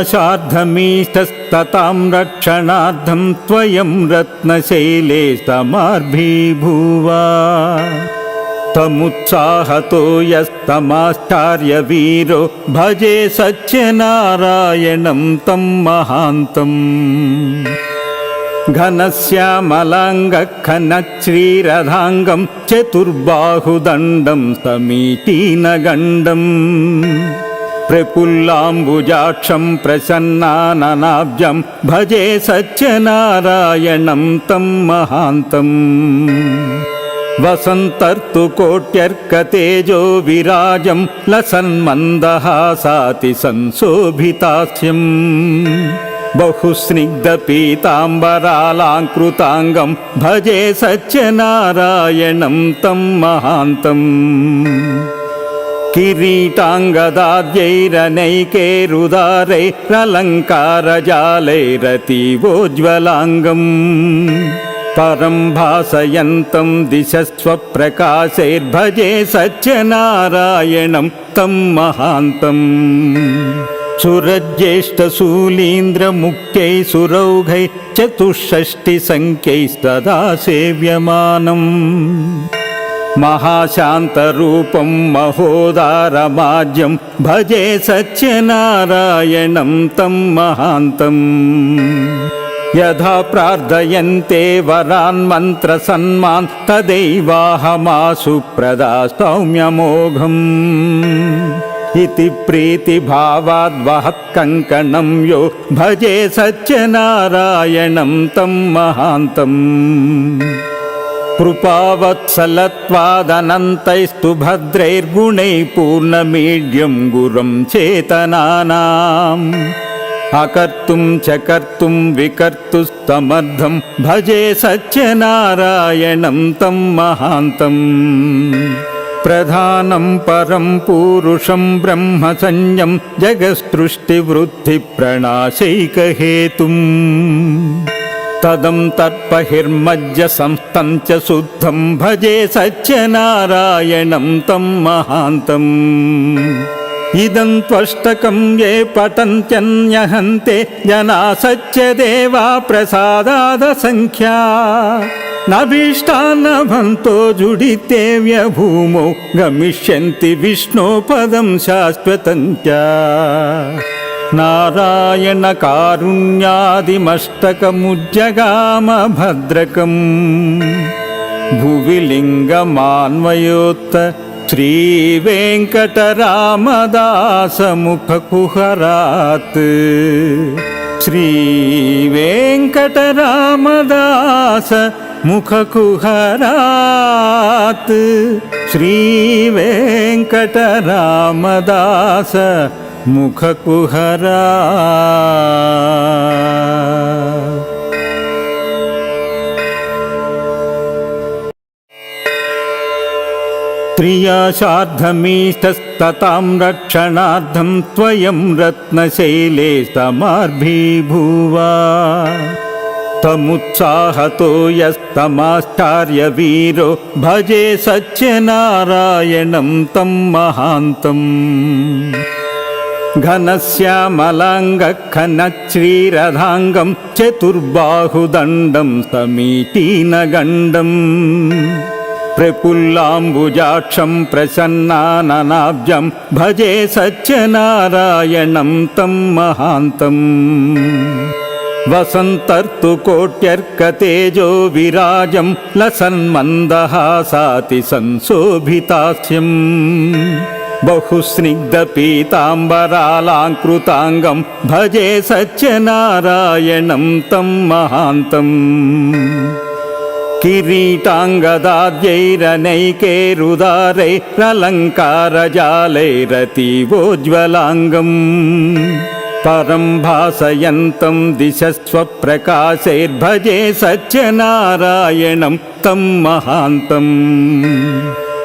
त्रियाशार्धमीशस्ततां रक्षणार्थं त्वयं रत्नशैले समार्भीभूवा तमुत्साहतो यस्तमाश्चार्यवीरो भजे सत्यनारायणं तं महान्तम् घनश्यामलाङ्गखनश्रीरथाङ्गं चतुर्बाहुदण्डं समीचीनगण्डम् प्रफुल्लाम्बुजाक्षं प्रसन्नाननाब्जं भजे सत्यनारायणं तं महान्तम् वसन्तर्तु कोट्यर्कतेजो विराजं लसन्मन्दहासाति संशोभितास्यम् बहुस्निग्धपीताम्बरालाङ्कृताङ्गं भजे सत्यनारायणं तं महान्तम् किरीटाङ्गदाद्यैरनैकेरुदारैरलङ्कारजालैरतीवोज्ज्वलाङ्गम् परं भासयन्तं दिशस्वप्रकाशैर्भजे सत्यनारायणं तं महान्तम् सुरज्येष्ठशूलीन्द्रमुख्यै सुरौघै चतुष्षष्टिसङ्ख्यैस्तदा सेव्यमानम् महाशान्तरूपं महोदारमाज्यं भजे सत्यनारायणं तं महान्तम् यथा प्रार्थयन्ते वरान् मन्त्रसन्मान् तदैवाहमासु प्रदा सौम्यमोघम् इति प्रीतिभावाद्वहः कङ्कणं यो भजे सत्यनारायणं तं महान्तम् कृपावत्सलत्वादनन्तैस्तु भद्रैर्गुणैः पूर्णमीड्यं गुरुं चेतनानाम् अकर्तुं च कर्तुं विकर्तुस्तमर्थं भजे सत्यनारायणं तं महान्तम् प्रधानं परं पूरुषं ब्रह्मसंज्ञं जगस्तृष्टिवृत्तिप्रणाशैकहेतुम् తదం తత్పహిర్మజ్జసంస్థం చ శుద్ధం భజే సత్యనారాయణం తం మహాంతం ఇదం త్వష్టకం ఏ పతంత్యన్యహంతే జనా సత్యదేవా ప్రసాదాదసంఖ్యా నభీష్టాన్నభంతో జుడితేవ్య భూమో గమిష్యంతి విష్ణో పదం శాశ్వతంత్యా नारायणकारुण्यादिमष्टकमुज्जगामभद्रकम् भुवि लिङ्गमान्वयोत्त श्रीवेङ्कटरामदासमुखकुहरात् श्रीवेङ्कटरामदास मुखकुहरात् श्रीवेङ्कटरामदास मुखकुहरा। त्रियाशार्धमीशस्ततां रक्षणार्थं त्वयं रत्नशैले समार्भीभूवा। तमुत्साहतो यस्तमाश्चार्यवीरो भजे सत्यनारायणं तं महान्तम् घनश्यामलाङ्गखनश्रीरथाङ्गं चतुर्बाहुदण्डं समीचीनगण्डम् प्रफुल्लाम्बुजाक्षं प्रसन्नाननाब्जं भजे सत्यनारायणं तं महान्तम् वसन्तर्तु कोट्यर्कतेजो विराजं लसन्मन्दहासाति संशोभितास्यम् बहुस्निग्धपीताम्बरालाङ्कृताङ्गं भजे सत्यनारायणं तं महान्तम् किरीटाङ्गदाद्यैरनैकेरुदारैरलङ्कारजालैरतीवोज्ज्वलाङ्गम् परं भासयन्तं दिशस्वप्रकाशैर्भजे सत्यनारायणं तं महान्तम्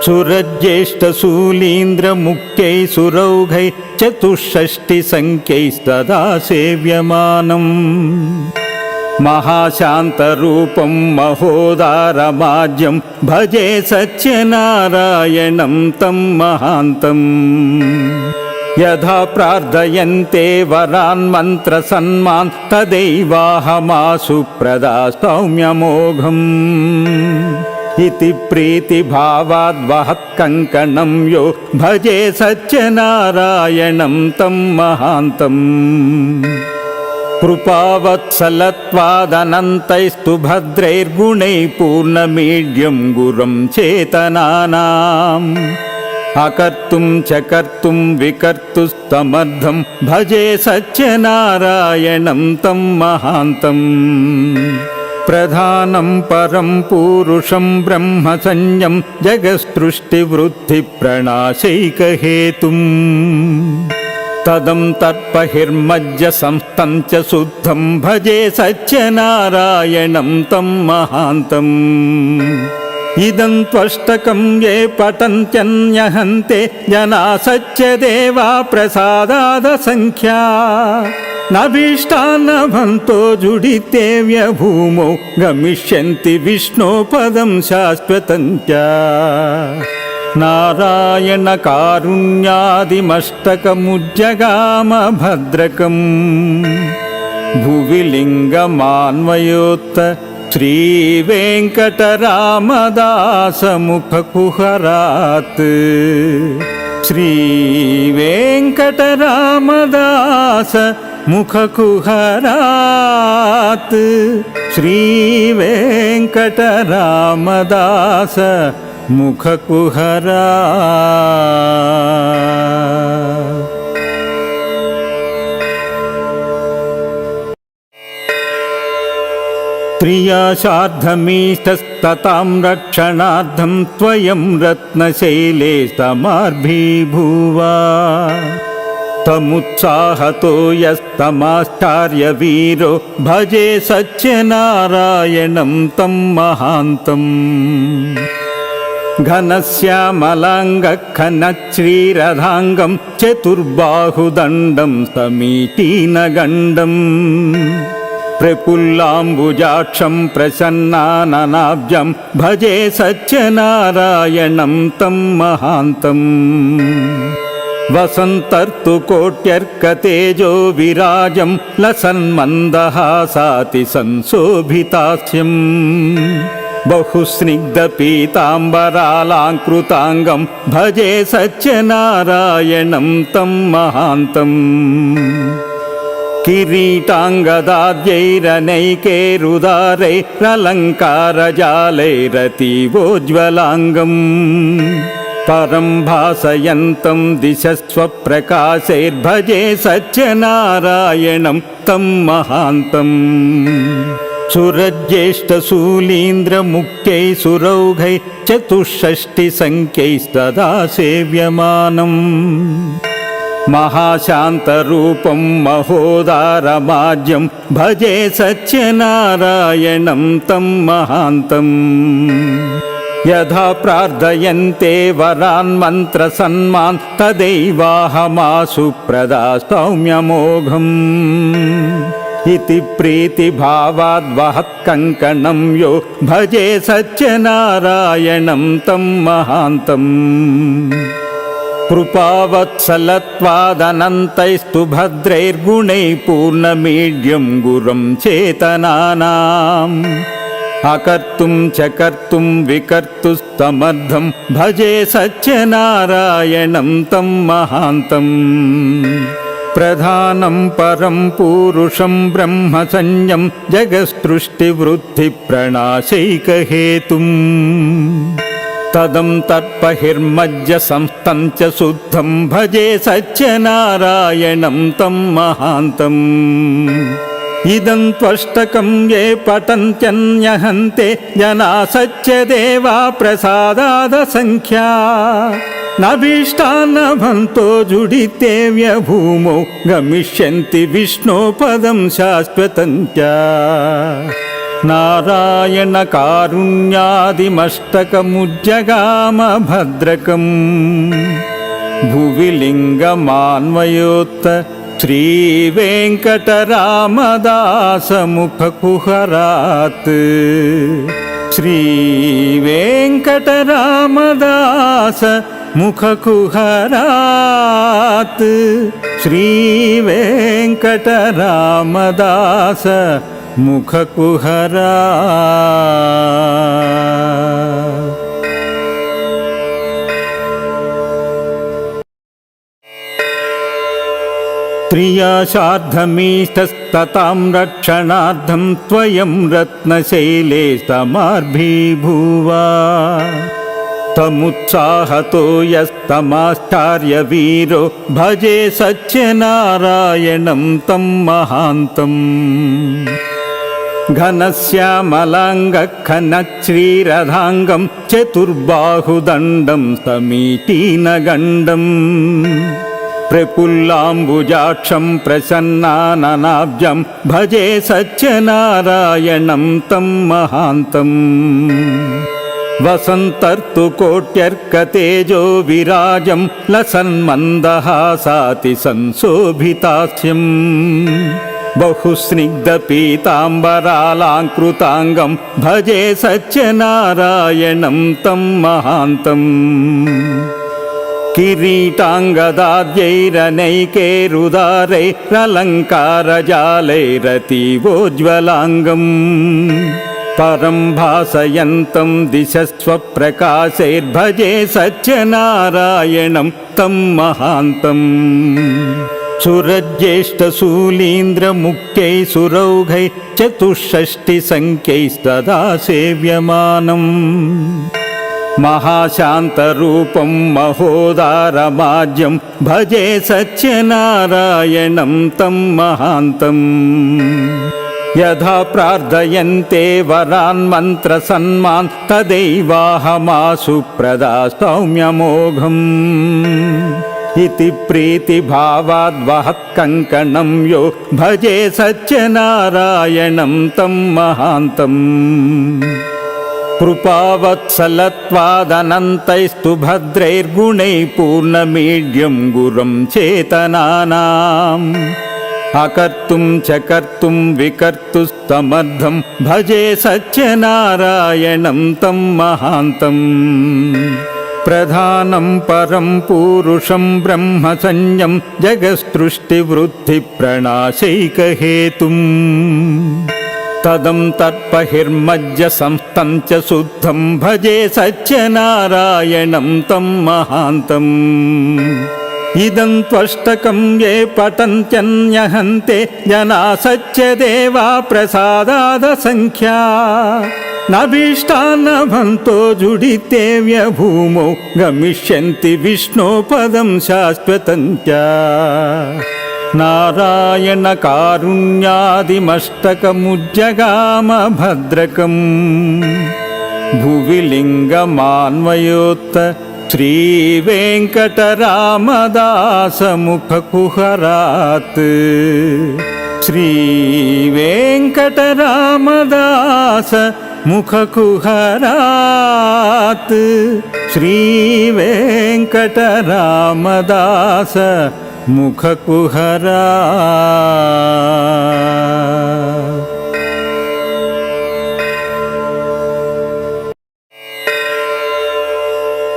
सुरज्येष्ठशूलीन्द्रमुख्यै सुरौघै चतुष्षष्टिसङ्ख्यैस्तदा सेव्यमानम् महाशान्तरूपं महोदारमाज्यं भजे सत्यनारायणं तं महान्तम् यथा प्रार्थयन्ते वरान् मन्त्रसन्मान् तदैवाहमासु प्रदा सौम्यमोघम् इति प्रीतिभावाद्वहत् कङ्कणं यो भजे सत्यनारायणं तं महान्तम् कृपावत्सलत्वादनन्तैस्तु भद्रैर्गुणैः पूर्णमीड्यं गुरुं चेतनानाम् अकर्तुं च कर्तुं विकर्तुस्तमर्थं भजे सत्यनारायणं तं महान्तम् ప్రధానం పరం పూరుషం బ్రహ్మ సంజ్ఞం జగత్సృష్టివృద్ధిప్రణాశైకహేతుం తదం తర్పహిర్మజ్జ సంస్థం చ శుద్ధం భజే సత్యనారాయణం తం మహాంతం. ఇదం త్వష్టకం ఏ పతంత్యన్యహంతే జనా సత్యదేవా ప్రసాదాద సంఖ్యా. सत्यदेवा प्रसादादसङ्ख्या नभीष्टान्नभन्तो जुडितेव्यभूमौ गमिष्यन्ति विष्णोपदं शाश्वतं च नारायणकारुण्यादिमष्टकमुज्जगाम भद्रकम् भुवि लिङ्गमान्वयोत्त श्रीवेङ्कटरामदासमुखकुहरात् श्रीवेङ्कटरामदास मुखकुहरात् श्रीवेङ्कटरामदास मुखकुहरा त्रियाशार्धमीष्टस्ततां रक्षणार्थं त्वयं रत्नशैले समार्भीभूवा तमुत्साहतो यस्तमाश्चार्यवीरो भजे सत्यनारायणं तं महान्तम् घनश्यामलाङ्गखनश्रीरथाङ्गं चतुर्बाहुदण्डं समीचीनगण्डम् प्रफुल्लाम्बुजाक्षं प्रसन्नाननाब्जं भजे सत्यनारायणं तं महान्तम् वसन्तर्तु कोट्यर्कतेजो विराजं लसन्मन्दहासाति संशोभितास्यम् बहुस्निग्धपीताम्बरालाङ्कृताङ्गं भजे सत्यनारायणं तं महान्तम् किरीटाङ्गदाद्यैरनैकैरुदारैरलङ्कारजालैरतीवोज्ज्वलाङ्गम् परं भासयन्तं दिशस्वप्रकाशैर्भजे सत्यनारायणं तं महान्तम् सुरज्येष्ठशूलीन्द्रमुख्यै सुरौघै चतुष्षष्टिसङ्ख्यैस्तदा सेव्यमानम् महाशान्तरूपं महोदारमाज्यं भजे सत्यनारायणं तं महान्तम् यथा प्रार्थयन्ते वरान् मन्त्रसन्मान् तदैवाहमासु प्रदा सौम्यमोघम् इति प्रीतिभावाद्वहत् कङ्कणं यो भजे सत्यनारायणं तं महान्तम् कृपावत्सलत्वादनन्तैस्तु भद्रैर्गुणैः पूर्णमीड्यं गुरुं चेतनानाम् अकर्तुं च कर्तुं विकर्तुस्तमर्थं भजे सत्यनारायणं तं महान्तम् प्रधानं परं पूरुषं ब्रह्मसंज्ञं जगत्सृष्टिवृद्धिप्रणाशैकहेतुम् तदं तत्पहिर्मज्ज संस्थं च शुद्धं भजे सत्यनारायणं तं महान्तम् इदं त्वष्टकं ये पठन्त्यन्यहन्ते जना सत्यदेवा प्रसादादसङ्ख्या नभीष्टान्नभन्तो जुडितेव्यभूमौ गमिष्यन्ति विष्णोपदं शाश्वतं च नारायणकारुण्यादिमष्टकमुज्जगाम भद्रकम् भुवि लिङ्गमान्वयोत्त श्रीवेङ्कटरामदासमुखकुहरात्। श्रीवेङ्कटरामदास मुखकुहरात् श्रीवेङ्कटरामदास मुखकुहरा त्रियाशार्धमीष्टस्ततां रक्षणार्थं त्वयं रत्नशैले समार्भीभूवा तमुत्साहतो यस्तमाश्चार्यवीरो भजे सत्यनारायणं तं महान्तम् घनश्यामलाङ्गखनश्रीरथाङ्गं चतुर्बाहुदण्डं समीचीनगण्डम् प्रफुल्लाम्बुजाक्षं प्रसन्नाननाब्जं भजे सत्यनारायणं तं महान्तम् वसन्तर्तु कोट्यर्कतेजो विराजं लसन्मन्दहासाति संशोभितास्यम् बहुस्निग्धपीताम्बरालाङ्कृताङ्गं भजे सत्यनारायणं तं महान्तम् किरीटाङ्गदाद्यैरनैकैरुदारैरलङ्कारजालैरतीवोज्ज्वलाङ्गम् परं भासयन्तं दिशस्वप्रकाशैर्भजे सत्यनारायणं तं महान्तम् सुरज्येष्ठशूलीन्द्रमुख्यै सुरौघै चतुष्षष्टिसङ्ख्यैस्तदा सेव्यमानम् महाशान्तरूपं महोदारमाज्यं भजे सत्यनारायणं तं महान्तम् यथा प्रार्थयन्ते वरान् मन्त्रसन्मान् तदैवाहमासु प्रदा सौम्यमोघम् इति प्रीतिभावाद्वहत्कङ्कणं यो भजे सत्यनारायणं तं महान्तम् कृपावत्सलत्वादनन्तैस्तु भद्रैर्गुणैः पूर्णमीड्यं गुरुं चेतनानाम् अकर्तुं च कर्तुं विकर्तुस्तमर्थं भजे सत्यनारायणं तं महान्तम् प्रधानं परं पूरुषं ब्रह्मसंज्ञं जगत्सृष्टिवृद्धिप्रणाशैकहेतुम् తదం తత్పహిర్మజ్జసంస్థం చ శుద్ధం భజే సత్యనారాయణం తం మహాంతం ఇదం త్వష్టకం ఏ పతంత్యన్యహంతే జనా సత్యదేవా ప్రసాదాద సంఖ్యా నభీష్టాన్నభంతో జుడితే వ్యభూమో గమిష్యంతి విష్ణో పదం శాశ్వతం नारायणकारुण्यादिमष्टकमुज्जगाम भद्रकम् भुवि लिङ्गमान्वयोत्त श्रीवेङ्कटरामदासमुखकुहरात् श्रीवेङ्कटरामदास मुखकुहरात् श्रीवेङ्कटरामदास मुखकुहरा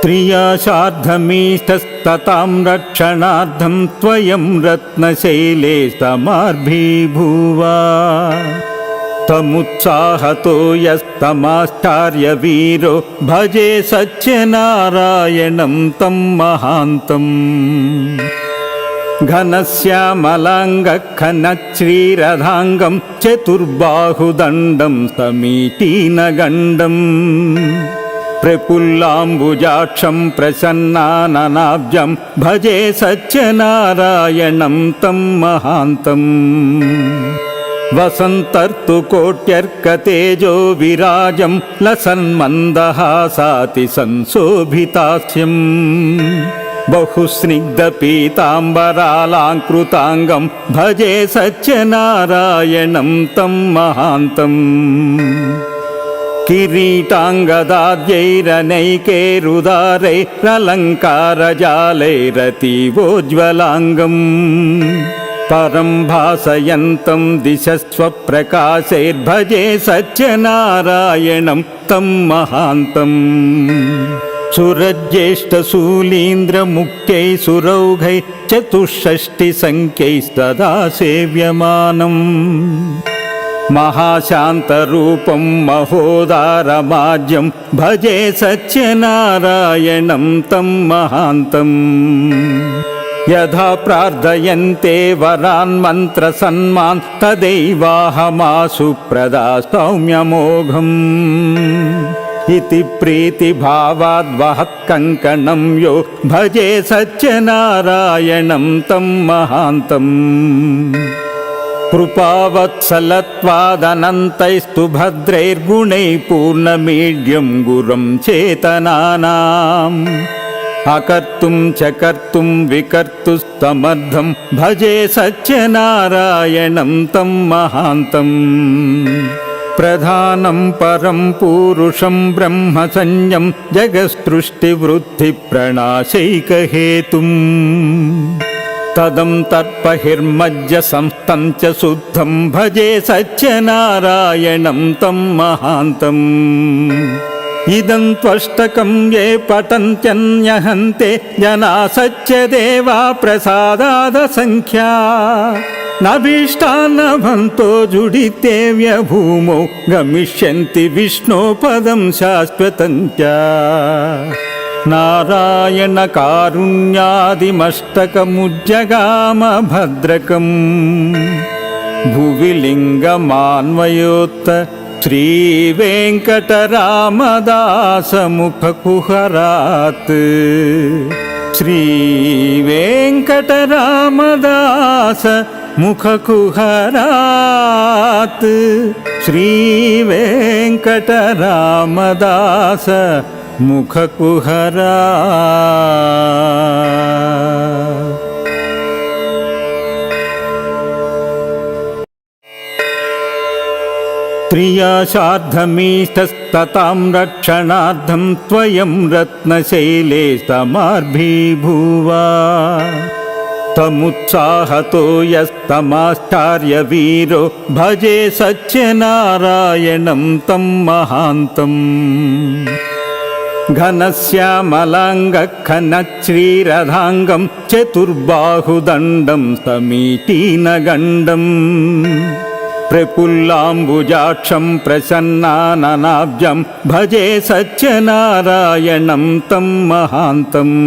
त्रियाशार्धमीष्टस्ततां रक्षणार्थं त्वयं रत्नशैले समार्भीभूवा तमुत्साहतो यस्तमाश्चार्यवीरो भजे सत्यनारायणं तं महान्तम् घनश्यामलाङ्गखनश्रीरथाङ्गं चतुर्बाहुदण्डं समीचीनगण्डम् प्रफुल्लाम्बुजाक्षं प्रसन्नाननाब्जं भजे सत्यनारायणं तं महान्तम् वसन्तर्तु कोट्यर्कतेजो विराजं लसन्मन्दहासाति संशोभितास्यम् बहुस्निग्धपीताम्बरालाङ्कृताङ्गं भजे सत्यनारायणं तं महान्तम् किरीटाङ्गदाद्यैरनैकैरुदारैरलङ्कारजालैरतीवोज्ज्वलाङ्गम् परं भासयन्तं दिशस्वप्रकाशैर्भजे सत्यनारायणं तं महान्तम् सुरज्येष्ठशूलीन्द्रमुख्यै सुरौघै चतुष्षष्टिसङ्ख्यैस्तदा सेव्यमानम् महाशान्तरूपं महोदारमाज्यं भजे सत्यनारायणं तं महान्तम् यथा प्रार्थयन्ते वरान् मन्त्रसन्मान् तदैवाहमासु प्रदा सौम्यमोघम् इति प्रीतिभावाद्वहत्कङ्कणं यो भजे सत्यनारायणं तं महान्तम् कृपावत्सलत्वादनन्तैस्तु भद्रैर्गुणैः पूर्णमीड्यं गुरं चेतनानाम् अकर्तुं च कर्तुं विकर्तुस्तमर्थं भजे सत्यनारायणं तं महान्तम् ప్రధానం పరం పూరుషం బ్రహ్మ సంజ్ఞం జగత్సృష్టివృద్ధిప్రణాశైకహేతుం తదం తర్పహిర్మజ్జ సంస్థం చ శుద్ధం భజే సత్యనారాయణం తం మహాంతం. ఇదం త్వష్టకం ఏ పటంత్యన్యహంతే జనా సత్యదేవా ప్రసాదాద సంఖ్యా. प्रसादादसङ्ख्या नभीष्टान्नभन्तो जुडितेव्यभूमौ गमिष्यन्ति विष्णोपदं शाश्वतं च नारायणकारुण्यादिमष्टकमुज्जगाम भद्रकम् भुवि लिङ्गमान्वयोत्त श्रीवेङ्कटरामदासमुखकुहरात् श्रीवेङ्कटरामदास मुखकुहरात् श्रीवेङ्कटरामदास मुखकुहरा प्रियाशार्धमीष्टस्ततां रक्षणार्थं त्वयं रत्नशैले समार्भीभूवा तमुत्साहतो यस्तमाश्चार्यवीरो भजे सत्यनारायणं तं महान्तम् घनश्यामलाङ्गखनश्रीरथाङ्गं चतुर्बाहुदण्डं समीचीनगण्डम् प्रफुल्लाम्बुजाक्षं प्रसन्नाननाब्जं भजे सत्यनारायणं तं महान्तम्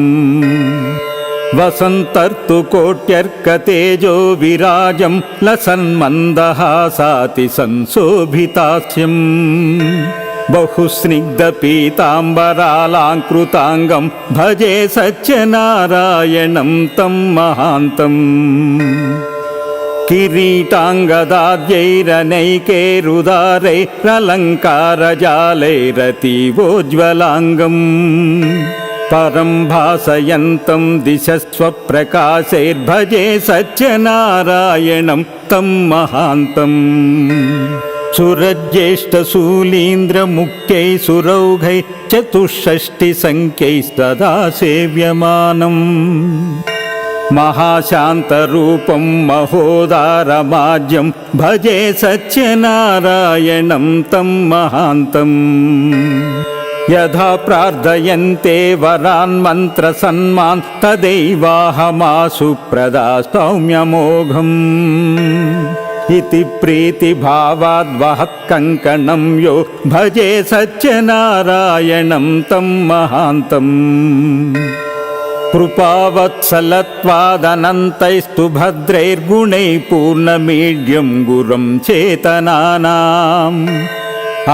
वसन्तर्तु कोट्यर्कतेजो विराजं लसन्मन्दहासाति संशोभितास्यम् बहुस्निग्धपीताम्बरालाङ्कृताङ्गं भजे सत्यनारायणं तं महान्तम् किरीटाङ्गदाद्यैरनैकैरुदारैरतीवोज्ज्वलाङ्गम् परं भासयन्तं दिशस्वप्रकाशैर्भजे सत्यनारायणं तं महान्तम् सुरज्येष्ठशूलीन्द्रमुख्यै सुरौघै चतुष्षष्टिसङ्ख्यैस्तदा सेव्यमानम् महाशान्तरूपं महोदारमाज्यं भजे सत्यनारायणं तं महान्तम् యథా ప్రార్థయంతే వరాన్ మంత్ర సన్మాన్ తదైవాహమాసు ప్రదా సౌమ్యమోఘం ఇది ప్రీతిభావాద్వహత్కంకణం యో భజే సత్యనారాయణం తం మహాంతం. కృపావత్సలత్వాదనంతైస్తు భద్రైర్గుణై పూర్ణమీడ్యం గురం చేతనానాం.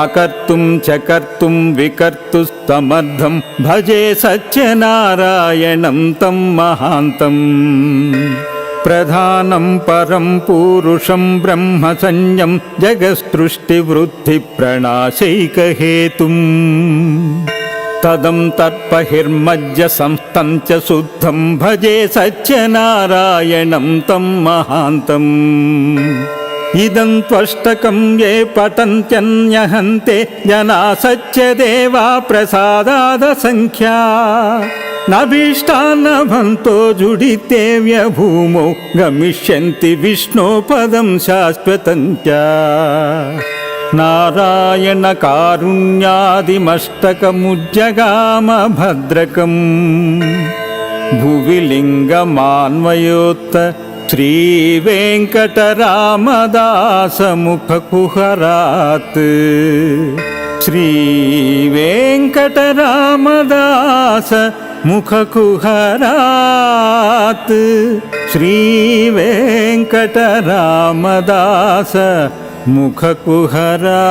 अकर्तुं च कर्तुं विकर्तुस्तमर्थं भजे सत्यनारायणं तं महान्तम् प्रधानं परं पूरुषं ब्रह्मसंज्ञं जगत्सृष्टिवृद्धिप्रणाशैकहेतुम् तदं तत्पहिर्मज्ज संस्थं च शुद्धं भजे सत्यनारायणं तं महान्तम् ఇదం త్వష్టకం ఏ పతంత్యన్యహంతే జనా సత్యదేవా ప్రసాదాద సంఖ్యా నభీష్టాన్నభంతో జుడితేవ్య భూమౌ గమిష్యంతి విష్ణోపదం శాశ్వతంత్య. నారాయణ కారుణ్యాదిమష్టకముజ్జగామ భద్రకం భువి श्रीवेङ्कटरामदासमुखकुहरात्। श्रीवेङ्कटरामदास मुखकुहरात् श्रीवेङ्कटरामदास मुखकुहरा